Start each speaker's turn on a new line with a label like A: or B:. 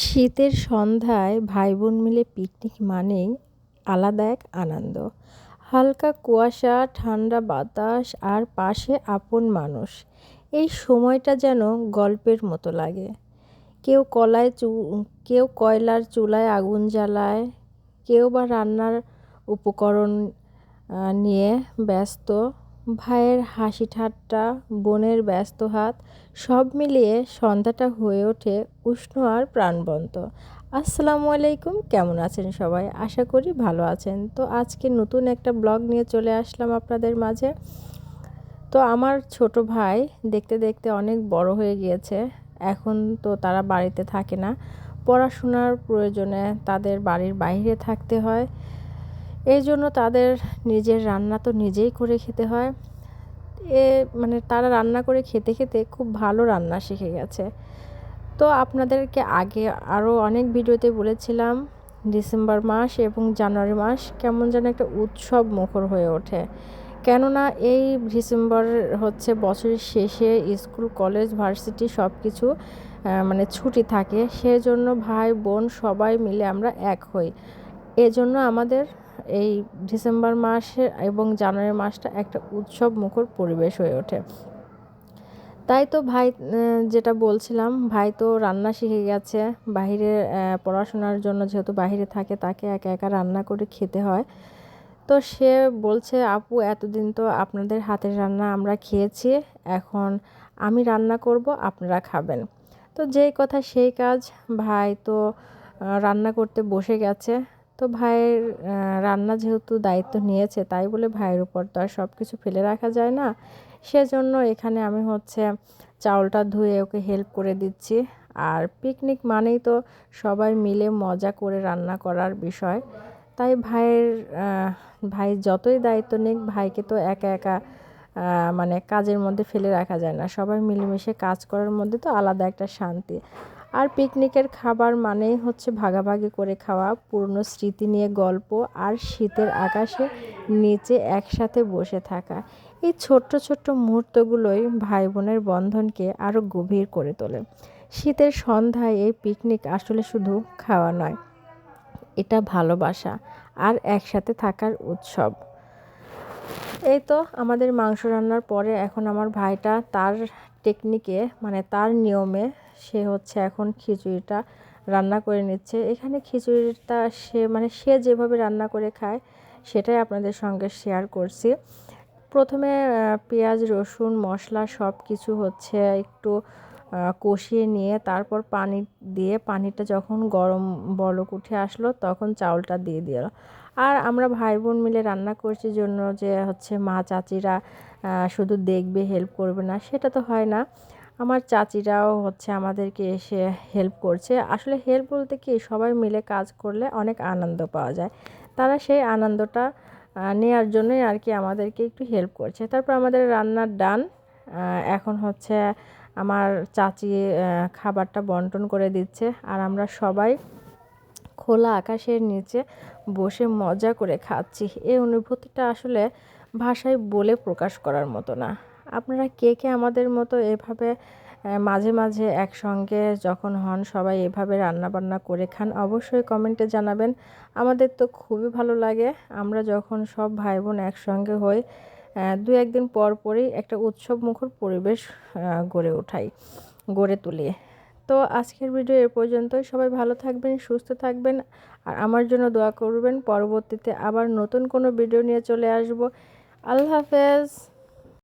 A: শীতের সন্ধ্যায় ভাই বোন মিলে পিকনিক মানেই আলাদা এক আনন্দ। হালকা কুয়াশা, ঠান্ডা বাতাস আর পাশে আপন মানুষ। এই সময়টা যেন গল্পের মতো লাগে। কেউ কলায় চু, কেউ কয়লার চুলায় আগুন জ্বালায়, কেউ বা রান্নার উপকরণ নিয়ে ব্যস্ত। ভাইয়ের হাসি ঠাট্টা, বোনের ব্যস্ত হাত, সব মিলিয়ে সন্ধ্যাটা হয়ে ওঠে উষ্ণ আর প্রাণবন্ত। আসসালামু আলাইকুম, কেমন আছেন সবাই? আশা করি ভালো আছেন। তো আজকে নতুন একটা ব্লগ নিয়ে চলে আসলাম আপনাদের মাঝে। তো আমার ছোট ভাই দেখতে দেখতে অনেক বড় হয়ে গিয়েছে। এখন তো তারা বাড়িতে থাকে না। পড়াশোনার প্রয়োজনে তাদের বাড়ির বাইরে থাকতে হয়। এই জন্য তাদের নিজের রান্না তো নিজেই করে খেতে হয়। এ মানে তারা রান্না করে খেতে খেতে খুব ভালো রান্না শিখে গেছে। তো আপনাদেরকে আগে আরও অনেক ভিডিওতে বলেছিলাম, ডিসেম্বর মাস এবং জানুয়ারি মাস কেমন যেন একটা উৎসব মুখর হয়ে ওঠে। কেননা এই ডিসেম্বর হচ্ছে বছরের শেষে স্কুল, কলেজ, ভার্সিটি সব কিছু মানে ছুটি থাকে। সেজন্য ভাই, বোন সবাই মিলে আমরা এক হই। এজন্য আমাদের এই ডিসেম্বর মাসে এবং জানুয়ারি মাসটা একটা উৎসব মুখর পরিবেশ হয়ে ওঠে। তাই তো ভাই যেটা বলছিলাম, ভাই তো রান্না শিখে গেছে। বাহিরে পড়াশোনার জন্য যেহেতু বাহিরে থাকে, তাকে একা একা রান্না করে খেতে হয়। তো সে বলছে, আপু, এতদিন তো আপনাদের হাতের রান্না আমরা খেয়েছি, এখন আমি রান্না করব, আপনারা খাবেন। তো যেই কথা, সেই কাজ ভাই তো রান্না করতে বসে গেছে। তো ভাইয়ের রান্না যেহেতু দায়িত্ব নিয়েছে, তাই বলে ভাইয়ের উপর তো আর সব কিছু ফেলে রাখা যায় না। সেজন্য এখানে আমি হচ্ছে চাউলটা ধুয়ে ওকে হেল্প করে দিচ্ছি। আর পিকনিক মানেই তো সবাই মিলে মজা করে রান্না করার বিষয়। তাই ভাইয়ের ভাই যতই দায়িত্ব নিক, ভাইকে তো একা একা মানে কাজের মধ্যে ফেলে রাখা যায় না। সবাই মিলেমিশে কাজ করার মধ্যে তো আলাদা একটা শান্তি। আর পিকনিকের খাবার মানেই হচ্ছে ভাগাভাগি করে খাওয়া, পুরনো স্মৃতি নিয়ে গল্প আর শীতের আকাশে নিচে একসাথে বসে থাকা। এই ছোট্ট ছোট্ট মুহূর্তগুলোই ভাই বোনের বন্ধনকে আরও গভীর করে তোলে। শীতের সন্ধ্যায় এই পিকনিক আসলে শুধু খাওয়া নয়, এটা ভালোবাসা আর একসাথে থাকার উৎসব। এই তো আমাদের মাংস রান্নার পরে এখন আমার ভাইটা তার টেকনিকে মানে তার নিয়মে সে হচ্ছে এখন খিচুড়িটা রান্না করে নিচ্ছে। এখানে খিচুড়িটা সে মানে সে যেভাবে রান্না করে খায় সেটাই আপনাদের সঙ্গে শেয়ার করছি। প্রথমে পেঁয়াজ, রসুন, মশলা সব কিছু হচ্ছে একটু কষিয়ে নিয়ে তারপর পানি দিয়ে, পানিটা যখন গরম বলক উঠে আসলো তখন চাউলটা দিয়ে দিল আর আমরা ভাই বোন মিলে রান্না করছি জন্য যে হচ্ছে মা চাচিরা শুধু দেখবে হেল্প করবে না, সেটা তো হয় না। আমার চাচিরাও হচ্ছে আমাদেরকে এসে হেল্প করছে। আসলে হেল্প বলতে কি, সবাই মিলে কাজ করলে অনেক আনন্দ পাওয়া যায়। তারা সেই আনন্দটা নেওয়ার জন্যই আর কি আমাদেরকে একটু হেল্প করছে। তারপর আমাদের রান্নার ডান এখন হচ্ছে আমার চাচি খাবারটা বন্টন করে দিচ্ছে। আর আমরা সবাই খোলা আকাশের নিচে বসে মজা করে খাচ্ছি। এই অনুভূতিটা আসলে ভাষায় বলে প্রকাশ করার মতো না। আপনারা কে কে আমাদের মতো এভাবে মাঝে মাঝে একসঙ্গে যখন হন, সবাই এভাবে রান্না বান্না করে খান, অবশ্যই কমেন্টে জানাবেন। আমাদের তো খুবই ভালো লাগে। আমরা যখন সব ভাই বোন একসঙ্গে হই দু একদিন পর পরই একটা উৎসব মুখর পরিবেশ গড়ে ওঠাই গড়ে তুলি। তো আজকের ভিডিও এ পর্যন্তই। সবাই ভালো থাকবেন, সুস্থ থাকবেন, আর আমার জন্য দোয়া করবেন। পরবর্তীতে আবার নতুন কোনো ভিডিও নিয়ে চলে আসব। আল্লাহ হাফেজ।